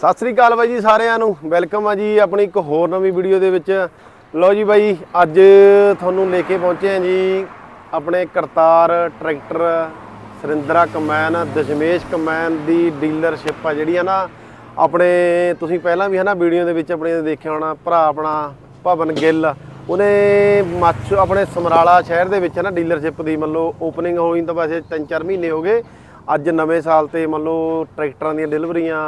ਸਤਿ ਸ੍ਰੀ ਅਕਾਲ ਬਾਈ ਜੀ ਸਾਰਿਆਂ ਨੂੰ। ਵੈਲਕਮ ਆ ਜੀ ਆਪਣੀ ਇੱਕ ਹੋਰ ਨਵੀਂ ਵੀਡੀਓ ਦੇ ਵਿੱਚ। ਲਓ ਜੀ ਬਾਈ, ਅੱਜ ਤੁਹਾਨੂੰ ਲੈ ਕੇ ਪਹੁੰਚੇ ਆ ਜੀ ਆਪਣੇ Kartar tractor Surindra combine Dashmesh combine ਦੀ ਡੀਲਰਸ਼ਿਪ ਆ ਜਿਹੜੀ ਆ ਨਾ, ਆਪਣੇ ਤੁਸੀਂ ਪਹਿਲਾਂ ਵੀ ਹਨਾ ਵੀਡੀਓ ਦੇ ਵਿੱਚ ਆਪਣੇ ਦੇਖਿਆ ਹੋਣਾ, ਭਰਾ ਆਪਣਾ ਭਵਨ ਗਿੱਲ, ਉਹਨੇ ਮੱਛ ਆਪਣੇ ਸਮਰਾਲਾ ਸ਼ਹਿਰ ਦੇ ਵਿੱਚ ਨਾ ਡੀਲਰਸ਼ਿਪ ਦੀ ਮੰਨ ਲਓ ਓਪਨਿੰਗ ਹੋਈ ਤਾਂ ਵੈਸੇ 3-4 ਮਹੀਨੇ ਹੋ ਗਏ। ਅੱਜ ਨਵੇਂ ਸਾਲ ਤੇ ਮੰਨ ਲਓ ਟਰੈਕਟਰਾਂ ਦੀਆਂ ਡਿਲੀਵਰੀਆਂ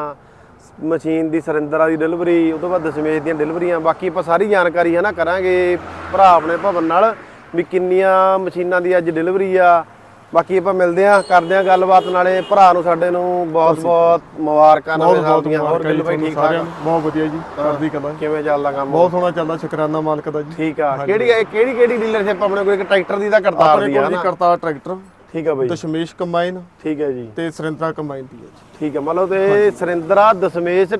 ਮਸ਼ੀਨ ਦੀ ਸਰਿੰਦਰਾ ਦੀ ਡਿਲੀਵਰੀ ਉਸ ਤੋਂ ਬਾਅਦ ਦਸ਼ਮੇਸ਼ ਦੀਆਂ ਡਿਲੀਵਰੀਆਂ ਬਾਕੀ ਆਪਾਂ ਸਾਰੀ ਜਾਣਕਾਰੀ ਹੈ ਨਾ ਕਰਾਂਗੇ ਭਰਾ ਆਪਣੇ ਭਵਨ ਨਾਲ ਵੀ ਕਿੰਨੀਆਂ ਮਸ਼ੀਨਾਂ ਦੀ ਅੱਜ ਡਿਲੀਵਰੀ ਆ। ਬਾਕੀ ਆਪਾਂ ਮਿਲਦੇ ਆ ਕਰਦੇ ਆ ਗੱਲਬਾਤ ਨਾਲੇ ਭਰਾ ਨੂੰ ਸਾਡੇ ਨੂੰ ਬਹੁਤ ਬਹੁਤ ਮੁਬਾਰਕਾਂ ਨਵੇਂ ਸਾਲ ਦੀਆਂ ਹੋਰ ਦਿਲ ਭਾਈ ਠੀਕ ਬਹੁਤ ਵਧੀਆ ਜੀ ਕਰਦੀ ਕਲਾ ਕਿਵੇਂ ਚੱਲਦਾ ਕੰਮ? ਬਹੁਤ ਸੋਹਣਾ ਚੱਲਦਾ ਸ਼ੁਕਰਾਨਾ ਮਾਲਕ ਦਾ ਜੀ। ਠੀਕ ਆ। ਕਿਹੜੀ ਕਿਹੜੀ ਕਿਹੜੀ ਡੀਲਰਸ਼ਿਪ ਆਪਣੇ ਕੋਲ ਇੱਕ ਟਰੈਕਟਰ ਦੀ ਤਾਂ ਕਰਤਾਰ ਆਪਣੇ ਦੀ ਕੋਲ ਕਰਤਾਰ ਟਰੈਕਟਰ। ਠੀਕ ਆ ਬਾਈ। ਦਸ਼ਮੇਸ਼ ਕੰਬਾਈਨ ਠੀਕ ਹੈ ਜੀ। ਤੇ ਸਰਿੰਦਰਾ ਕੰਬਾਈਨ ਦੀ ਹੈ ਜੀ। ਠੀਕ ਹੈ ਮਤਲਬ ਤੇ ਸਰਿੰਦਰਾ ਦਸ਼ਮੇਸ਼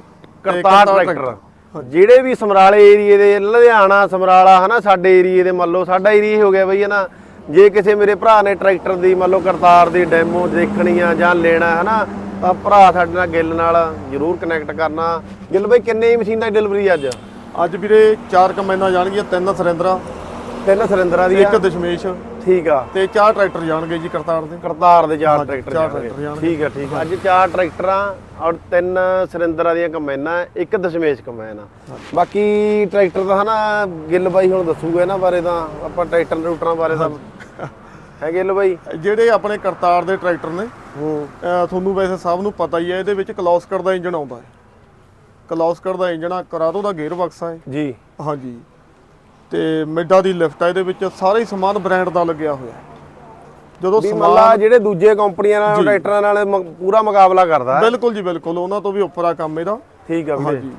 ਕਰਤਾਰ ਟਰੈਕਟਰ। ਜਿਹੜੇ ਵੀ ਸਮਰਾਲੇ ਏਰੀਏ ਦੇ ਲੁਧਿਆਣਾ ਸਮਰਾਲਾ ਹਨਾ ਸਾਡੇ ਏਰੀਏ ਦੇ ਮੰਨ ਲਓ ਸਾਡਾ ਏਰੀਆ ਹੀ ਗਿਆ ਬਈ ਹਨਾ। ਜੇ ਕਿਸੇ ਮੇਰੇ ਭਰਾ ਨੇ ਟਰੈਕਟਰ ਦੀ ਮੰਨ ਲਓ ਕਰਤਾਰ ਦੀ ਡੈਮੋ ਦੇਖਣੀ ਆ ਜਾਂ ਲੈਣਾ ਹਨਾ ਤਾਂ ਭਰਾ ਸਾਡੇ ਨਾਲ ਗਿੱਲ ਨਾਲ ਜਰੂਰ ਕਨੈਕਟ ਕਰਨਾ। ਗਿੱਲ ਬਈ ਕਿੰਨੇ ਮਸ਼ੀਨਾਂ ਦੀ ਡਿਲੀਵਰੀ ਅੱਜ? ਅੱਜ ਵੀਰੇ ਚਾਰ ਕੰਬਾਈਨਾਂ ਜਾਣਗੀਆਂ ਤਿੰਨ ਸਰਿੰਦਰਾ। ਤਿੰਨ ਸਿਲੰਡਰਾਂ ਦੀ ਇੱਕ ਦਸ਼ਮੇਸ਼। ਠੀਕ ਆ। ਤੇ ਚਾਰ ਟਰੈਕਟਰ ਜਾਣਗੇ ਜੀ ਕਰਤਾਰ ਦੇ। ਕਰਤਾਰ ਦੇ ਚਾਰ ਟਰੈਕਟਰ ਜਾਣਗੇ। ਠੀਕ ਹੈ ਠੀਕ ਹੈ ਅੱਜ ਚਾਰ ਟਰੈਕਟਰਾਂ ਔਰ ਤਿੰਨ ਸਿਲੰਡਰਾਂ ਦੀਆਂ ਕੰਬਾਈਨਾਂ ਇੱਕ ਦਸ਼ਮੇਸ਼ ਕੰਬਾਈਨ ਆ। ਬਾਕੀ ਟਰੈਕਟਰ ਦਾ ਹਨਾ ਗਿੱਲ ਬਾਈ ਹੁਣ ਦੱਸੂਗਾ ਇਹਨਾਂ ਬਾਰੇ ਤਾਂ ਆਪਾਂ ਟਰੈਕਟਰ ਰੂਟਰਾਂ ਬਾਰੇ ਤਾਂ ਹੈ ਗਿੱਲ ਬਾਈ? ਜਿਹੜੇ ਆਪਣੇ ਕਰਤਾਰ ਦੇ ਟਰੈਕਟਰ ਨੇ ਤੁਹਾਨੂੰ ਵੈਸੇ ਸਭ ਨੂੰ ਪਤਾ ਹੀ ਹੈ ਇਹਦੇ ਵਿੱਚ ਕਲੌਸਕਰ ਦਾ ਇੰਜਨ ਆਉਂਦਾ ਹੈ। ਕਲੌਸਕਰ ਦਾ ਇੰਜਨ ਆ ਕਰਾਦੋ ਦਾ ਗੇਅਰ ਬਕਸਾ ਹੈ। ਜੀ। ਹਾਂਜੀ। ਤੇ ਮਿੱਡਾ ਦੀ ਲਿਫਟ ਆ ਇਹਦੇ ਵਿੱਚ ਸਾਰਾ ਹੀ ਸਮਾਨ ਬ੍ਰਾਂਡ ਦਾ ਲੱਗਿਆ ਹੋਇਆ। ਜਦੋਂ ਵੀ ਸਮਾਨ ਜਿਹੜੇ ਦੂਜੇ ਕੰਪਨੀਆਂ ਨਾਲ ਟਰੈਕਟਰਾਂ ਨਾਲ ਮ- ਪੂਰਾ ਮੁਕਾਬਲਾ ਕਰਦਾ। ਹੈ ਬਿਲਕੁਲ ਜੀ ਬਿਲਕੁਲ। ਉਹਨਾਂ ਤੋਂ ਵੀ ਉੱਪਰ ਆ ਕੰਮ ਇਹਦਾ। ਠੀਕ ਆ ਵੀਰੇ। ਹਾਂਜੀ।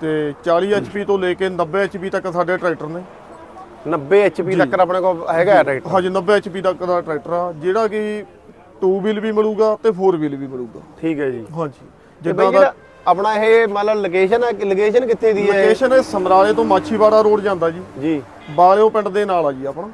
ਤੇ 40 HP ਤੋਂ ਲੈ ਕੇ 90 HP ਤੱਕ ਸਾਡੇ ਟਰੈਕਟਰ ਨੇ। 90 HP ਤੱਕ ਆਪਣੇ ਕੋਲ ਹੈਗਾ ਹੈ ਟਰੈਕਟਰ। ਹਾਂਜੀ 90 HP ਤੱਕ ਦਾ ਟਰੈਕਟਰ ਆ। ਜਿਹੜਾ ਕਿ 2 ਵੀਲ ਵੀ ਮਿਲੂਗਾ ਤੇ 4 ਵੀਲ ਵੀ ਮਿਲੂਗਾ। ਠੀਕ ਹੈ ਜੀ। ਹਾਂਜੀ। ਜਿੱਦਾਂ ਦਾ ਜਿਹੜਾ ਆਪਣਾ ਇਹ ਮਤਲਬ ਲੋਕੇਸ਼ਨ ਹੈ ਲੋਕੇਸ਼ਨ ਕਿੱਥੇ ਦੀ ਹੈ? ਲੋਕੇਸ਼ਨ ਇਹ ਸਮਰਾਲੇ ਤੋਂ ਮਾਛੀਵਾੜਾ ਰੋਡ ਜਾਂਦਾ ਜੀ। ਜੀ। ਬਾਲਿਓ ਪਿੰਡ ਦੇ ਨਾਲ ਆ ਜੀ ਆਪਣਾ।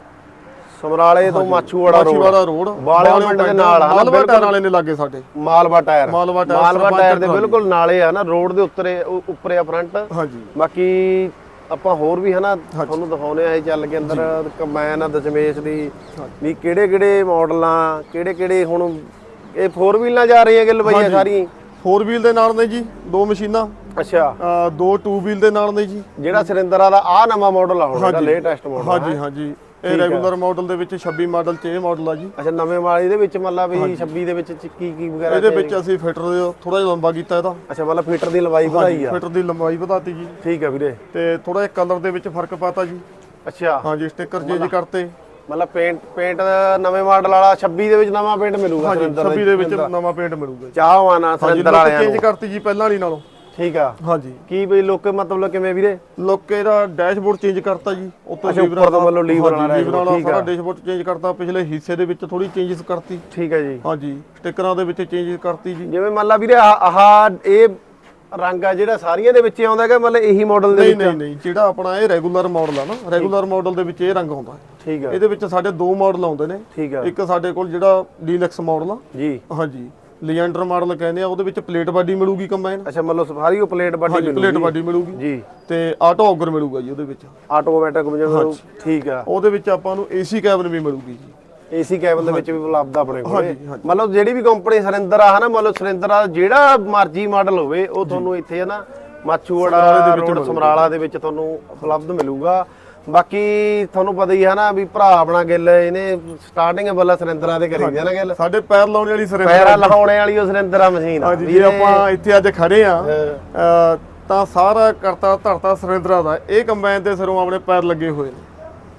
ਸਮਰਾਲੇ ਤੋਂ ਮਾਛੂਵਾੜਾ ਰੋਡ ਮਾਛੀਵਾੜਾ ਰੋਡ ਬਾਲਿਓ ਪਿੰਡ ਦੇ ਨਾਲ ਨਾ, ਮਾਲਵਾ ਬਿਲਕੁਲ। ਨਾਲੇ ਨੇ ਲੱਗੇ ਸਾਡੇ। Malwa tyre. Malwa tyre, Malwa tyre ਦੇ। ਬਿਲਕੁਲ ਨਾਲੇ ਆ ਨਾ ਰੋਡ ਦੇ ਉੱਤਰੇ ਉੱਪਰੇ ਆ ਫਰੰਟ ਹਾਂਜੀ। ਬਾਕੀ ਆਪਾਂ ਹੋਰ ਵੀ ਹਨਾ ਤੁਹਾਨੂੰ ਦਿਖਾਉਨੇ ਆ ਇਹ ਚੱਲ ਕੇ ਅੰਦਰ ਕੰਬਾਈਨ ਆ ਦਸ਼ਮੇਸ਼ ਦੀ। ਵੀ ਕਿਹੜੇ ਕਿਹੜੇ ਮਾਡਲਾਂ ਕਿਹੜੇ ਕਿਹੜੇ ਹੁਣ ਇਹ 4 ਵੀਲਾਂ ਜਾ ਰਹੀਆਂ ਗਿੱਲ ਬਈਆ ਸਾਰੀ 4 ਵੀਲ ਦੇ ਨਾਲ ਨੇ ਜੀ ਦੋ ਮਸ਼ੀਨਾਂ। ਅੱਛਾ। ਦੋ 2 ਵੀਲ ਦੇ ਨਾਲ ਨੇ ਜੀ। ਜਿਹੜਾ ਸਿਲੰਡਰਾਂ ਦਾ ਆ ਨਵਾਂ ਮਾਡਲ ਆ ਹੁਣ ਜਿਹੜਾ ਲੇਟੈਸਟ ਮਾਡਲ ਹਾਂਜੀ ਹਾਂਜੀ। ਇਹ ਰੈਗੂਲਰ ਮਾਡਲ ਦੇ ਵਿੱਚ 26 ਮਾਡਲ ਚ ਇਹ ਮਾਡਲ ਆ ਜੀ। ਅੱਛਾ ਨਵੇਂ ਮਾਡਲ ਦੇ ਵਿੱਚ ਮਤਲਬ ਵੀ 26 ਦੇ ਵਿੱਚ ਚ ਕੀ ਕੀ ਵਗੈਰਾ ਇਹਦੇ ਵਿੱਚ ਅਸੀਂ ਫਿਟਰ ਥੋੜਾ ਜਿਹਾ ਲੰਬਾ ਕੀਤਾ ਇਹਦਾ। ਅੱਛਾ ਮਤਲਬ ਫੀਟਰ ਦੀ ਲੰਬਾਈ ਵਧਾਈ ਆ। ਫਿਟਰ ਦੀ ਲੰਬਾਈ ਵਧਾਤੀ ਜੀ। ਠੀਕ ਆ ਵੀਰੇ। ਤੇ ਥੋੜਾ ਜਿਹਾ ਕਲਰ ਦੇ ਵਿੱਚ ਫ਼ਰਕ ਪਾਤਾ ਜੀ। ਅੱਛਾ। ਹਾਂਜੀ ਸਟicker ਚੇਂਜ ਕਰਤੇ। ਮਤਲਬ ਪੇਂਟ ਪੇਂਟ ਨਵੇਂ ਮਾਡਲ ਵਾਲਾ 26 ਦੇ ਵਿੱਚ ਨਵਾਂ ਪੇਂਟ ਮਿਲੂਗਾ ਹਾਂਜੀ ਸਿਲੰਡਰ 26 ਦੇ ਵਿੱਚ ਨਵਾਂ ਪੇਂਟ ਮਿਲੂਗਾ ਚਾਹਵਾਨਾ ਹਾਂਜੀ ਸਿਲੰਡਰ ਵਾਲਿਆਂ ਚੇਂਜ ਨੂੰ। ਕਰਤੀ ਜੀ ਪਹਿਲਾਂ ਵਾਲੀ ਨਾਲੋਂ। ਠੀਕ ਆ। ਹਾਂਜੀ। ਕੀ ਬਈ ਲੋਕ ਮਤਲਬ ਕਿਵੇਂ ਵੀਰੇ? ਲੋਕ ਇਹਦਾ ਡੈਸ਼ਬੋਰਡ ਚੇਂਜ ਕਰਤਾ ਜੀ ਉੱਤੋਂ ਅੱਛਾ, ਉੱਪਰ ਤੋਂ ਮਤਲਬ ਲੀਵਰ ਵਾਲਾ ਠੀਕ ਆ। ਸਾਰਾ ਡੈਸ਼ਬੋਰਡ ਚੇਂਜ ਕਰਤਾ ਪਿਛਲੇ ਹਿੱਸੇ ਦੇ ਵਿੱਚ ਥੋੜੀ ਚੇਂਜਸ ਕਰਤੀ। ਠੀਕ ਹੈ ਜੀ। ਹਾਂਜੀ ਸਟickਰਾਂ ਦੇ ਵਿੱਚ ਚੇਂਜਸ ਕਰਤੀ ਜੀ। ਜਿਵੇਂ ਮੰਨ ਲਾ ਵੀਰੇ ਆਹ ਇਹ ਰੰਗ ਆ ਜਿਹੜਾ ਸਾਰੀਆਂ ਦੇ ਵਿੱਚ ਆਉਂਦਾ ਹੈਗਾ ਮਤਲਬ ਇਹੀ ਮਾਡਲ ਦੇ ਵਿੱਚ ਨਹੀਂ ਨਹੀਂ ਜਿਹੜਾ ਆਪਣਾ ਇਹ ਰੈਗੂਲਰ ਮਾਡਲ ਆ ਨਾ ਰੈਗੂਲਰ ਮਾਡਲ ਦੇ ਵਿੱਚ ਇਹ ਰੰਗ ਆਉਂਦਾ ਹੈ। ਠੀਕ ਆ ਇਹਦੇ ਵਿੱਚ ਸਾਡੇ ਦੋ ਮਾਡਲ ਆਉਂਦੇ ਨੇ। ਠੀਕ ਆ ਇੱਕ ਸਾਡੇ ਕੋਲ ਜਿਹੜਾ ਡੀਲਕਸ ਮਾਡਲ ਆ। ਜੀ। ਹਾਂਜੀ। ਲੀਜੈਂਡਰ ਮਾਡਲ ਕਹਿੰਦੇ ਆ ਉਹਦੇ ਵਿੱਚ ਪਲੇਟ ਬਾਡੀ ਮਿਲੂਗੀ ਕੰਬਾਈਨ ਅੱਛਾ ਮਤਲਬ ਸਾਰੀ ਉਹ ਪਲੇਟ ਬਾਡੀ ਹਾਂਜੀ ਮਿਲੂਗੀ। ਪਲੇਟ ਬਾਡੀ ਮਿਲੂਗੀ। ਜੀ। ਤੇ ਆਟੋ ਆਗਰ ਮਿਲੂਗਾ ਜੀ ਉਹਦੇ ਵਿੱਚ। ਆਟੋਮੈਟਿਕ ਜਿਵੇਂ ਠੀਕ ਆ। ਉਹਦੇ ਵਿੱਚ ਆਪਾਂ ਨੂੰ ਏਸੀ ਕੈਬਨ ਵੀ ਮਿਲੂਗੀ ਜੀ। ਏਸੀ ਕੈਬਨ ਦੇ ਵਿੱਚ ਵੀ ਉਪਲਬਧ ਆਪਣੇ ਕੋਲੇ। ਮਤਲਬ ਜਿਹੜੀ ਵੀ ਕੰਪਨੀ ਸਰਿੰਦਰ ਆ ਹਨਾ ਮਤਲਬ ਸਰਿੰਦਰ ਆ ਜਿਹੜਾ ਮਰਜ਼ੀ ਮਾਡਲ ਹੋਵੇ ਉਹ ਤੁਹਾਨੂੰ ਇੱਥੇ ਹਨਾ ਮਾਛੂਵਾੜਾ ਰੋਡ ਸਮਰਾਲਾ ਦੇ ਵਿੱਚ ਤੁਹਾਨੂੰ ਉਪਲਬਧ ਮਿਲੂਗਾ। ਬਾਕੀ ਤੁਹਾਨੂੰ ਪਤਾ ਹੀ ਹੈ ਨਾ ਵੀ ਭਰਾ ਆਪਣਾ ਗਿੱਲ ਇਹਨੇ ਸਟਾਰਟਿੰਗ ਬੱਲਾ ਸਰਿੰਦਰਾਂ ਦੇ ਕਰੀ ਨਾ ਗਿੱਲ। ਸਾਡੇ ਪੈਰ ਲਾਉਣ ਵਾਲੀ ਸਰੇ ਪੈਰਾ ਲਹਾਉਣੇ ਵਾਲੀ ਉਹ ਸਰਿੰਦਰਾ ਮਸ਼ੀਨ ਆ। ਜੇ ਆਪਾਂ ਇੱਥੇ ਅੱਜ ਖੜੇ ਆ ਤਾਂ ਸਾਰਾ ਕਰਤਾ ਧਰਤਾ ਸੁਰਿੰਦਰਾ ਦਾ। ਇਹ ਕੰਬਾਈਨ ਦੇ ਸਿਰੋਂ ਆਪਣੇ ਪੈਰ ਲੱਗੇ ਹੋਏ ਨੇ।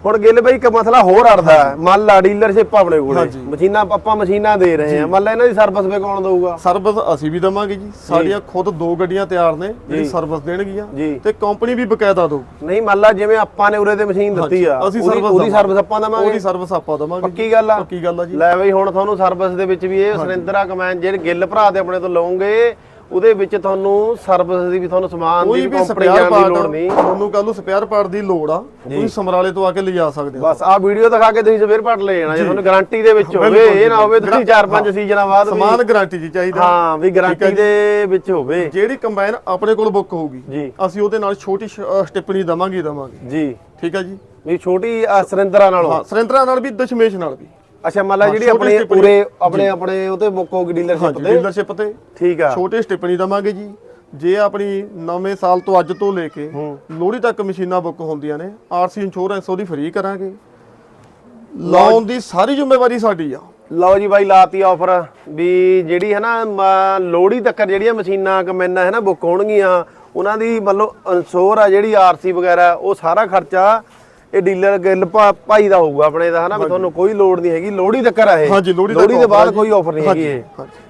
ਹੁਣ ਗਿੱਲ ਬਈ ਇੱਕ ਮਸਲਾ ਹੋਰ ਅੜਦਾ। ਮੰਨ ਲਾ ਡੀਲਰਸ਼ਿਪ ਆਪਣੇ ਕੋਲੇ। ਮਸ਼ੀਨਾਂ ਆਪਾਂ ਮਸ਼ੀਨਾਂ ਦੇ ਰਹੇ ਆ ਮੰਨ ਲਾ ਇਹਨਾਂ ਦੀ ਸਰਵਿਸ ਵੇ ਕੌਣ ਦਊਗਾ? ਸਰਵਿਸ ਅਸੀਂ ਵੀ ਦਵਾਂਗੇ ਜੀ। ਸਾਡੀਆਂ ਖੁਦ ਦੋ ਗੱਡੀਆਂ ਤਿਆਰ ਨੇ ਜਿਹੜੀ ਸਰਵਿਸ ਦੇਣਗੀਆਂ। ਤੇ ਕੰਪਨੀ ਵੀ ਬਕਾਇਦਾ ਦੋ ਨਹੀਂ ਮੰਨ ਲਾ ਜਿਵੇਂ ਆਪਾਂ ਨੇ ਉਰੇ ਤੇ ਮਸ਼ੀਨ ਦਿੱਤੀ ਆ। ਅਸੀਂ ਉਹਦੀ- ਸਰਵਿਸ ਆਪਾਂ ਦਵਾਂਗੇ। ਉਹਦੀ ਸਰਵਿਸ ਆਪਾਂ ਦਵਾਂਗੇ ਪੱਕੀ ਗੱਲ ਆ। ਪੱਕੀ ਗੱਲ ਆ ਜੀ। ਲੈ ਬਈ ਹੁਣ ਤੁਹਾਨੂੰ ਸਰਵਿਸ ਦੇ ਵਿੱਚ ਵੀ ਇਹ ਸੁਰਿੰਦਰਾ ਕਮੈਨ ਜਿਹੜੇ ਗਿੱਲ ਭਰਾ ਤੇ ਆਪਣੇ ਤੋਂ ਲਓਗੇ ਉਹਦੇ ਵਿੱਚ ਤੁਹਾਨੂੰ ਸਰਵਿਸ ਦੀ ਵੀ ਤੁਹਾਨੂੰ ਸਮਾਨ ਦੀ ਕੰਪਨੀ ਸਪੇਅਰ ਜਾਣ ਦੀ ਪਾਰਟ ਲੋੜ ਨਹੀਂ। ਤੁਹਾਨੂੰ ਕੱਲ ਨੂੰ ਸਪੇਅਰ ਪਾਰਟ ਦੀ ਲੋੜ ਆ। ਤੁਸੀਂ ਸਮਰਾਲੇ ਤੋਂ ਆ ਕੇ ਲਿਜਾ ਸਕਦੇ ਹੋ। ਬਸ ਆਹ ਵੀਡੀਓ ਦਿਖਾ ਕੇ ਤੁਸੀਂ ਸਵੇਰ ਪੱਟ ਲੈ ਜਾਣਾ। ਜੇ ਤੁਹਾਨੂੰ ਗਾਰੰਟੀ ਦੇ ਵਿੱਚ ਹੋਵੇ ਇਹ ਨਾ ਹੋਵੇ ਤੁਸੀਂ 4-5 ਸੀਜ਼ਨਾਂ ਬਾਅਦ ਸਮਾਨ ਗਾਰੰਟੀ ਜੀ ਚਾਹੀਦਾ। ਹਾਂ ਵੀ ਗਾਰੰਟੀ ਦੇ ਵਿੱਚ ਹੋਵੇ। ਜਿਹੜੀ ਕੰਬਾਈਨ ਆਪਣੇ ਕੋਲ ਬੁੱਕ ਹੋਊਗੀ ਅਸੀਂ ਉਹਦੇ ਨਾਲ ਛੋਟੀ ਸਟਿੱਪਣੀ ਦਵਾਂਗੇ ਦਵਾਂਗੇ। ਜੀ। ਠੀਕ ਆ ਜੀ। ਵੀ ਛੋਟੀ ਸਰਿੰਦਰਾ ਨਾਲੋਂ। ਹਾਂ ਸਰੰਤਰਾ ਨਾਲ ਵੀ ਦਸ਼ਮੇਸ਼ ਨਾਲ ਵੀ। ਅੱਛਾ ਮੰਨ ਲਾ ਜਿਹੜੀ ਆਪਣੇ। ਪੂਰੇ ਆਪਣੇ ਆਪਣੇ ਉਹਤੇ ਬੁੱਕ ਹੋਗੀ ਡੀਲਰਸ਼ਿਪ ਤੇ। ਡੀਲਰਸ਼ਿਪ ਤੇ। ਠੀਕ ਆ। ਛੋਟੇ ਸਟਿੱਪਣੀ ਦਵਾਂਗੇ ਜੀ। ਜੇ ਆਪਣੀ ਨਵੇਂ ਸਾਲ ਤੋਂ ਅੱਜ ਤੋਂ ਲੈ ਕੇ ਲੋਹੜੀ ਤੱਕ ਮਸ਼ੀਨਾਂ ਬੁੱਕ ਹੁੰਦੀਆਂ ਨੇ ਆਰਸੀ ਇੰਸ਼ੋਰੈਂਸ ਉਹਦੀ ਫ੍ਰੀ ਕਰਾਂਗੇ। ਲਾਉਣ ਦੀ ਸਾਰੀ ਜ਼ਿੰਮੇਵਾਰੀ ਸਾਡੀ ਆ। ਲਓ ਜੀ ਬਾਈ ਲਾਤੀ ਆਫਰ ਵੀ ਜਿਹੜੀ ਹੈ ਨਾ ਲੋਹੜੀ ਤੱਕ ਜਿਹੜੀਆਂ ਮਸ਼ੀਨਾਂ ਕਮੈਨਾਂ ਹੈ ਨਾ ਬੁੱਕ ਹੋਣਗੀਆਂ ਉਹਨਾਂ ਦੀ ਮਤਲਬ ਅਨਸੋਰ ਆ ਜਿਹੜੀ ਆਰਸੀ ਵਗੈਰਾ ਉਹ ਸਾਰਾ ਖਰਚਾ ਇਹ ਡੀਲਰ ਗਿੱਲ ਭਾਈ ਦਾ ਹੋਊਗਾ ਆਪਣੇ ਦਾ ਹਨਾ? ਵੀ ਤੁਹਾਨੂੰ ਕੋਈ ਲੋੜ ਨਹੀਂ ਹੈਗੀ। ਲੋਹੜੀ ਤੱਕ ਆ ਇਹ ਹਾਂਜੀ, ਲੋਹੜੀ ਤੱਕ ਲੋਹੜੀ ਦੇ offer ਬਾਅਦ ਜੀ। ਕੋਈ ਆਫਰ ਨਹੀਂ ਹੈਗੀ ਇਹ।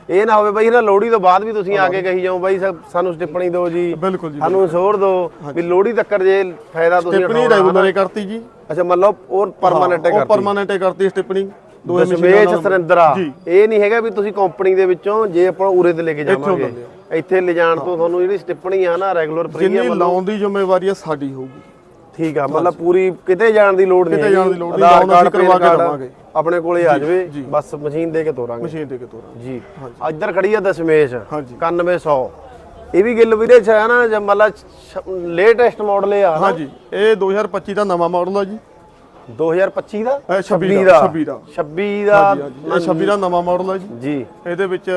ਇਹ ਨਾ ਹੋਵੇ ਬਾਈ ਨਾ ਲੋਹੜੀ ਤੋਂ ਬਾਅਦ ਵੀ ਤੁਸੀਂ ਆ ਕੇ ਕਹੀ ਜਾਓ ਬਾਈ ਸਾ- ਸਾਨੂੰ ਸਟਿੱਪਣੀ ਦਿਓ ਜੀ। ਬਿਲਕੁਲ ਜੀ ਸਾਨੂੰ ਅਨਸੋਰ ਦਿਓ। ਵੀ ਲੋਹੜੀ ਤੱਕ ਜੇ ਫਾਇਦਾ ਤੁਸੀਂ ਸਟਿੱਪਣੀ ਉਠਾਉਣਾ ਰੈਗੂਲਰ ਹੀ ਕਰਤੀ ਜੀ। ਅੱਛਾ ਮਤਲਬ ਉਹ ਪਰਮਾਨੈਂਟ ਉਹ ਕਰਤੀ। ਪਰਮਾਨੈਂਟ ਕਰਤੀ ਸਟਿੱਪਣੀ। ਦੋਵੇਂ ਦਸ਼ਮੇਸ਼ ਸਰਿੰਦਰਾ। ਜੀ। ਇਹ ਨਹੀਂ ਹੈਗਾ ਵੀ ਤੁਸੀਂ ਕੰਪਨੀ ਦੇ ਵਿੱਚੋਂ ਜੇ ਆਪਾਂ ਉਰੇ ਤੇ ਲੈ ਕੇ ਜਾਵਾਂਗੇ। ਇੱਥੇ ਲਿਜਾਣ ਤੋਂ ਤੁਹਾਨੂੰ ਜਿਹੜੀ ਸਟਿੱਪਣੀ ਆ ਨਾ ਰੈਗੂਲਰ ਜਿੰਨੀ ਲਾਉਣ ਦੀ ਜ਼ਿੰਮੇਵਾਰੀ ਆ ਸਾਡੀ ਹੋਊਗੀ। ਠੀਕ ਆ ਮਤਲਬ ਪੂਰੀ ਕਿਤੇ ਜਾਣ ਦੀ ਲੋੜ ਨਹੀਂ ਕਿਤੇ ਜਾਣ ਦੀ ਲੋੜ ਨਹੀਂ, ਆਧਾਰ ਕਾਰਡ, ਕਰਵਾ ਕੇ ਦੇਵਾਂਗੇ। ਆਪਣੇ ਕੋਲੇ ਆ ਜਾਵੇ ਬਸ ਮਸ਼ੀਨ ਦੇ ਕੇ ਤੋਰਾਂਗੇ। ਮਸ਼ੀਨ ਦੇ ਕੇ ਤੋਰਾਂ ਜੀ। ਇੱਧਰ ਖੜੀ ਆ ਦਸ਼ਮੇਸ਼ ਹਾਂਜੀ। 9100 ਇਹ ਵੀ ਗਿੱਲ ਵੀਰੇ ਚ ਹੈ ਨਾ ਜੇ ਮਤਲਬ ਲੇਟੈਸਟ ਮਾਡਲ ਆ? ਹਾਂਜੀ ਇਹ 2025 ਦਾ ਨਵਾਂ ਮਾਡਲ ਆ ਜੀ। 2025 ਦਾ? ਇਹ 26 26 ਦਾ ਦਾ। 26 ਦਾ। 26 ਦਾ ਹਾਂਜੀ। ਹਾਂਜੀ ਇਹ 26 ਦਾ ਨਵਾਂ ਮਾਡਲ ਆ ਜੀ। ਜੀ। ਇਹਦੇ ਵਿੱਚ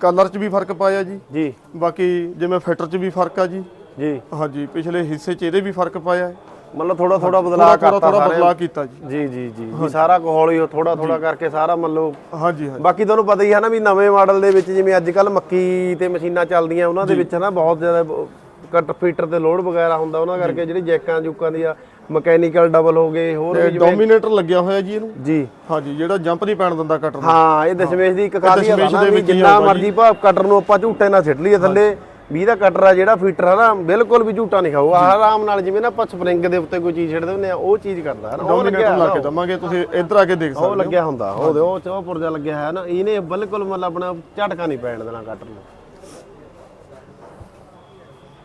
ਕਲਰ 'ਚ ਵੀ ਫ਼ਰਕ ਪਾਇਆ ਜੀ। ਜੀ। ਬਾਕੀ ਜਿਵੇਂ ਫਿਟਰ 'ਚ ਵੀ ਫ਼ਰਕ ਆ ਜੀ। ਜੀ। ਹਾਂਜੀ ਪਿਛਲੇ ਹਿੱਸੇ 'ਚ ਇਹਦੇ ਵੀ ਫ਼ਰਕ ਪਾਇਆ ਹੈ। ਮਤਲਬ ਥੋੜਾ ਥੋੜਾ ਬਦਲਾਅ ਕਰਤਾ ਥੋੜਾ ਬਦਲਾਅ ਕੀਤਾ ਜੀ। ਜੀ ਜੀ ਜੀ। ਵੀ ਸਾਰਾ ਕੁ ਹੌਲੀ ਥੋੜਾ ਥੋੜਾ ਕਰਕੇ ਸਾਰਾ ਮੰਨ ਲਓ ਹਾਂਜੀ ਹਾਂਜੀ। ਬਾਕੀ ਤੁਹਾਨੂੰ ਪਤਾ ਹੀ ਹੈ ਨਾ ਵੀ ਨਵੇਂ ਮਾਡਲ ਦੇ ਵਿੱਚ ਜਿਵੇਂ ਅੱਜ ਕੱਲ ਮੱਕੀ ਤੇ ਮਸ਼ੀਨਾਂ ਚੱਲਦੀਆਂ ਉਹਨਾਂ ਦੇ ਵਿੱਚ ਨਾ ਬਹੁਤ ਜ਼ਿਆਦਾ ਕੱਟ ਫੀਟਰ ਤੇ ਲੋਡ ਵਗੈਰਾ ਹੁੰਦਾ ਉਹਨਾਂ ਕਰਕੇ ਜਿਹੜੀ ਜੈਕਾਂ ਜੂਕਾਂ ਦੀ ਆ ਮਕੈਨੀਕਲ ਡਬਲ ਹੋ ਗਏ ਹੋਰ ਵੀ ਜਿਵੇਂ ਡੋਮੀਨੇਟਰ ਲੱਗਿਆ ਹੋਇਆ ਜੀ ਇਹਨੂੰ। ਜੀ। ਹਾਂਜੀ ਜਿਹੜਾ ਜੰਪ ਨਹੀਂ ਪੈਣ ਦਿੰਦਾ ਕਟਰ ਨੂੰ। ਹਾਂ ਇਹ ਦਸ਼ਮੇਸ਼ ਦੀ ਇੱਕ ਖਾਸੀਅਤ ਆ ਨਾ ਜਿੰਨਾ ਮਰਜ਼ੀ ਭਾਵ ਕਟਰ ਨੂੰ ਆਪਾਂ ਝੂਟੇ ਨਾਲ ਸਿੱਟ ਲਈਏ ਥੱਲੇ। ਵੀ ਦਾ ਕਟਰ ਆ ਜਿਹੜਾ ਫੀਟਰ ਆ ਨਾ ਬਿਲਕੁਲ ਵੀ ਝੂਟਾ ਨਹੀਂ ਖਾਊਗਾ ਆਰਾਮ ਨਾਲ ਜਿਵੇਂ ਨਾ ਆਪਾਂ ਸਪਰਿੰਗ ਦੇ ਉੱਤੇ ਕੋਈ ਚੀਜ਼ ਛੱਡ ਦਿੰਦੇ ਆ ਉਹ ਚੀਜ਼ ਕਰਦਾ ਹੈ ਨਾ। ਉਹ ਲੱਗਿਆ ਲਾ ਕੇ ਦਵਾਂਗੇ ਤੁਸੀਂ ਇੱਧਰ ਆ ਕੇ ਦੇਖ ਉਹ ਸਕਦੇ ਹੋ। ਲੱਗਿਆ ਹੁੰਦਾ ਉਹਦੇ ਉਹ ਚ ਉਹ ਪੁਰਜਾ ਲੱਗਿਆ ਹੈ ਨਾ ਇਹਨੇ ਬਿਲਕੁਲ ਮਤਲਬ ਆਪਣਾ ਝਟਕਾ ਨਹੀਂ ਪੈਣ ਦੇਣਾ ਕਟਰ ਨੂੰ।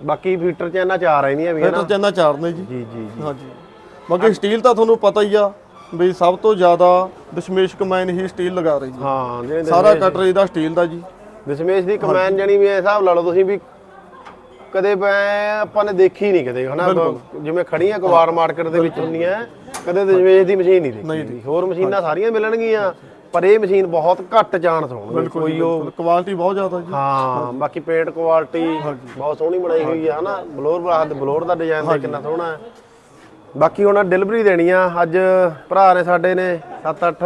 ਬਾਕੀ ਫੀਟਰ ਚ ਇਹਨਾਂ ਚਾਰ ਰਹਿੰਦੀਆਂ ਵੀ ਹੈ ਫਿਟਰ ਨਾ ਚੰਨਾ ਚਾਰ ਨੇ ਜੀ। ਜੀ ਜੀ ਜੀ। ਹਾਂਜੀ। ਬਾਕੀ ਸਟੀਲ ਤਾਂ ਤੁਹਾਨੂੰ ਪਤਾ ਹੀ ਆ ਵੀ ਸਭ ਤੋਂ ਜ਼ਿਆਦਾ ਦਸ਼ਮੇਸ਼ ਕਮਾਇਨ ਹੀ ਸਟੀਲ ਲਗਾ ਰਹੀ ਹੈ ਹਾਂ ਸਾਰਾ ਕਟਰ ਇਹਦਾ ਸਟੀਲ ਦਾ ਜੀ। ਦਸ਼ਮੇਸ਼ ਦੀ ਕਮੈਨ ਜਣੀ ਵੀ ਇਹ ਹਿਸਾਬ ਲਾ ਲਓ ਤੁਸੀਂ ਵੀ ਕਦੇ ਮੈਂ ਆਪਾਂ ਨੇ ਦੇਖੀ ਨਹੀਂ ਕਦੇ ਹਨਾ? ਜਿਵੇਂ ਖੜੀਆਂ ਕਵਾੜ ਮਾਰਕੀਟ ਦੇ ਵਿੱਚ ਹੁੰਦੀਆਂ ਕਦੇ ਦਸ਼ਮੇਸ਼ ਦੀ ਮਸ਼ੀਨ ਨਹੀਂ ਦੇਖੀ ਹੋਰ ਮਸ਼ੀਨਾਂ ਸਾਰੀਆਂ ਮਿਲਣਗੀਆਂ ਪਰ ਇਹ ਮਸ਼ੀਨ ਬਹੁਤ ਘੱਟ ਚਾਂਸ ਹੋਣਗੇ। ਕੋਈ ਉਹ ਕੁਆਲਿਟੀ ਬਹੁਤ ਜ਼ਿਆਦਾ ਜੀ। ਹਾਂ ਬਾਕੀ ਪੇਂਟ ਕੁਆਲਿਟੀ ਬਹੁਤ ਸੋਹਣੀ ਬਣਾਈ ਹੋਈ ਹੈ ਹਨਾ? ਬਲੋਰ ਬਾਹਰ ਬਲੋਰ ਦਾ ਡਿਜ਼ਾਈਨ ਦੇ ਕਿੰਨਾ ਸੋਹਣਾ ਹੈ। ਬਾਕੀ ਹੁਣ ਡਿਲੀਵਰੀ ਦੇਣੀ ਆ। ਅੱਜ ਭਰਾ ਨੇ ਸਾਡੇ ਨੇ 7-8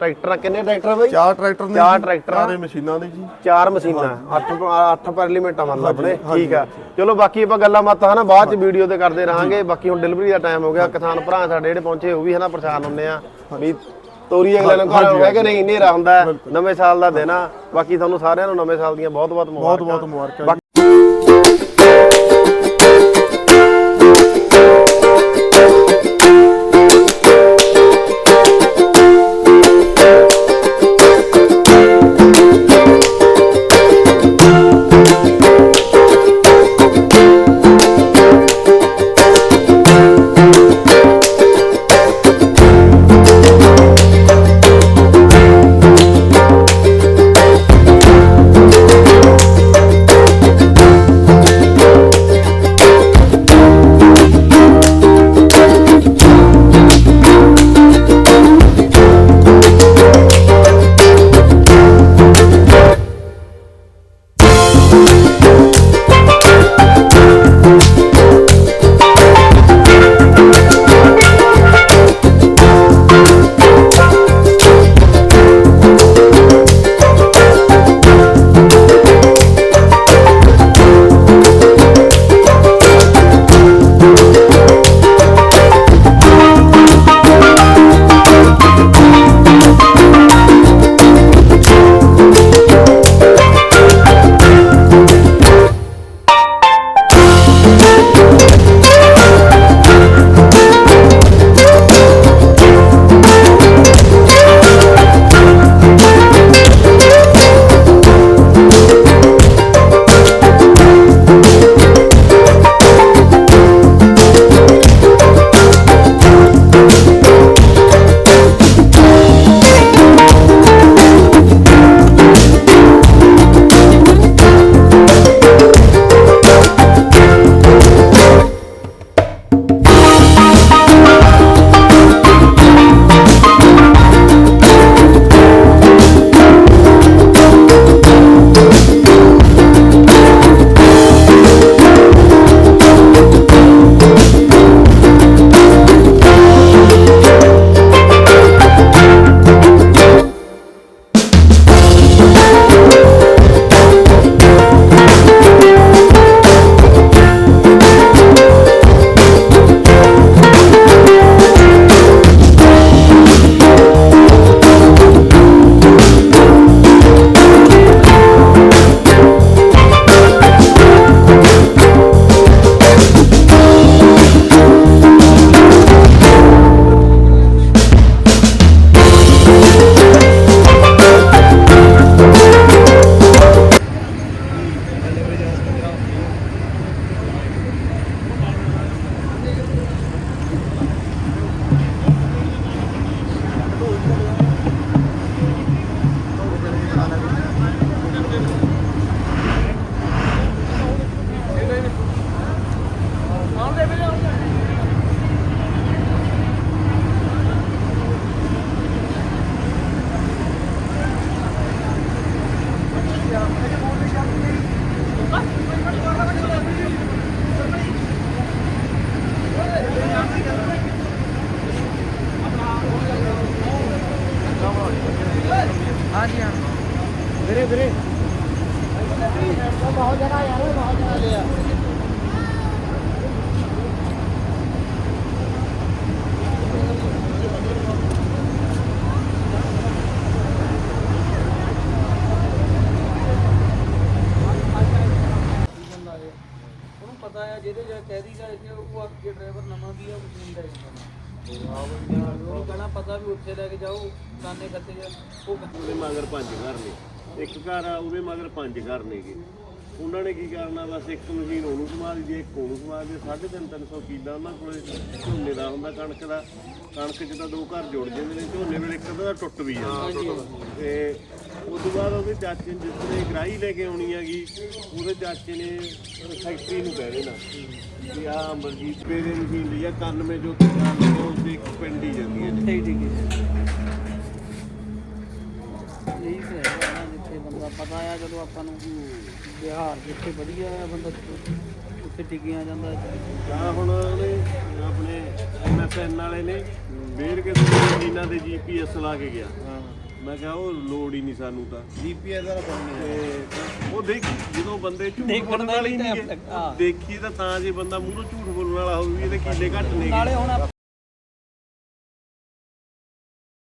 ਟਰੈਕਟਰ ਕਿੰਨੇ ਟਰੈਕਟਰ ਬਈ? ਚਾਰ ਟਰੈਕਟਰ ਨੇ ਚਾਰ ਟਰੈਕਟਰ ਆ। ਚਾਰੇ ਮਸ਼ੀਨਾਂ ਨੇ ਜੀ। ਚਾਰ ਮਸ਼ੀਨਾਂ। 8 8 ਪਾਰਲੀਮੈਂਟਾਂ ਮੰਨ ਲਓ ਆਪਣੇ। ਠੀਕ ਆ। ਚਲੋ ਬਾਕੀ ਆਪਾਂ ਗੱਲਾਂ ਬਾਤਾਂ ਹਨਾ ਬਾਅਦ ਚ ਵੀਡੀਓ ਤੇ ਕਰਦੇ ਰਹਾਂਗੇ। ਬਾਕੀ ਹੁਣ ਡਿਲੀਵਰੀ ਦਾ ਟਾਈਮ ਹੋ ਗਿਆ। ਕਿਸਾਨ ਭਰਾ ਸਾਡੇ ਜਿਹੜੇ ਪਹੁੰਚੇ ਉਹ ਵੀ ਹਨਾ ਪਰੇਸ਼ਾਨ ਹੁੰਨੇ ਆ। ਵੀ ਤੋਰੀ ਅਗਲੇ ਨੂੰ ਘਰ ਹੈ ਕਿ ਨਹੀਂ? ਹਨੇਰਾ ਹੁੰਦਾ। ਨਵੇਂ ਸਾਲ ਦਾ ਦਿਨ ਆ। ਬਾਕੀ ਤੁਹਾਨੂੰ ਸਾਰਿਆਂ ਨੂੰ ਨਵੇਂ ਸਾਲ ਦੀਆਂ ਬਹੁਤ ਬਹੁਤ ਬਹੁਤ ਮੁਬਾਰਕਾਂ ਬਹੁਤ ਮੁਬਾਰਕਾਂ ਉਹ ਅੱਗੇ ਡਰਾਈਵਰ ਨਵਾਂ ਵੀ ਆ ਉਹ ਮਸ਼ੀਨ ਦਾ ਉਹਨੂੰ ਕਹਿਣਾ ਪਤਾ ਵੀ ਉੱਥੇ ਲੈ ਕੇ ਜਾਓ ਕਾਨੇ ਜਾ। ਉਹ ਉਹਦੇ ਮਗਰ ਪੰਜ ਘਰ ਨੇ। ਇੱਕ ਘਰ ਆ ਉਹਦੇ ਮਗਰ ਪੰਜ ਘਰ ਨੇਗੇ। ਉਹਨਾਂ ਨੇ ਕੀ ਕਰਨਾ ਬਸ ਇੱਕ ਮਸ਼ੀਨ ਉਹਨੂੰ ਸੰਭਾਲ ਦੀ ਇੱਕ ਉਹਨੂੰ ਸੰਭਾਲ ਦੀ ਸਾਢੇ ਤਿੰਨ ਤਿੰਨ ਸੌ ਕਿੱਲਾ ਉਹਨਾਂ ਕੋਲੇ ਝੋਨੇ ਦਾ ਹੁੰਦਾ ਕਣਕ ਦਾ। ਕਣਕ 'ਚ ਤਾਂ ਦੋ ਘਰ ਜੁੜ ਜਾਂਦੇ ਨੇ ਝੋਨੇ ਵੇਲੇ ਇੱਕ ਦਾ ਟੁੱਟ ਵੀ ਜਾਂਦਾ। ਤੇ ਉਸ ਤੋਂ ਬਾਅਦ ਉਹਦੇ ਚਾਚੇ ਨੇ ਜਿਸ ਨੇ ਗਰਾਈ ਲੈ ਕੇ ਆਉਣੀ ਹੈਗੀ ਉਹਦੇ ਚਾਚੇ ਨੇ ਫੈਕਟਰੀ ਨੂੰ ਕਹਿ ਦੇਣਾ ਵੀ ਆ ਅਮਰਜੀਤ ਪੇ ਦੇ ਮਸ਼ੀਨ ਲਈ ਆ 91 ਜੋ ਤੇ ਚੱਲਦੇ ਉਸ ਦੇ ਇੱਕ ਪਿੰਡ ਹੀ ਜਾਂਦੀਆਂ ਨੇ। ਠੀਕ ਠੀਕ ਹੈ ਇਹੀ ਤਾਂ ਹੈ ਨਾ ਜਿੱਥੇ ਬੰਦਾ ਪਤਾ ਆ ਜਦੋਂ ਆਪਾਂ ਨੂੰ ਬਿਹਾਰ ਜਿੱਥੇ ਵਧੀਆ ਆ ਬੰਦਾ ਉੱਥੇ ਟਿਕਿਆ ਜਾਂਦਾ। ਆ ਹੁਣ ਉਹਨੇ ਆਪਣੇ ਐਮਐਸਐਨ ਵਾਲੇ ਨੇ ਵੇਰ ਕੇ ਮਸ਼ੀਨਾਂ ਦੇ ਜੀਪੀਐਸ ਲਾ ਕੇ ਗਿਆ। ਮੈਂ ਕਿਹਾ ਉਹ ਲੋੜ ਹੀ ਨਹੀਂ ਸਾਨੂੰ ਤਾਂ। ਜੀਪੀਐਸ ਦਾ ਤੇ ਉਹ ਦੇਖ ਜਦੋਂ ਬੰਦੇ ਝੂਠ ਬੋਲਣ ਵਾਲੇ ਨਹੀਂ ਦੇਖੀ ਤਾਂ ਤਾਂ ਜੇ ਬੰਦਾ ਮੂਹਰੋਂ ਝੂਠ ਬੋਲਣ ਵਾਲਾ ਹੋਵੇ ਵੀ ਇਹਦੇ ਕੀਲੇ ਘੱਟ ਨੇ ਨਾਲੇ ਹੁਣ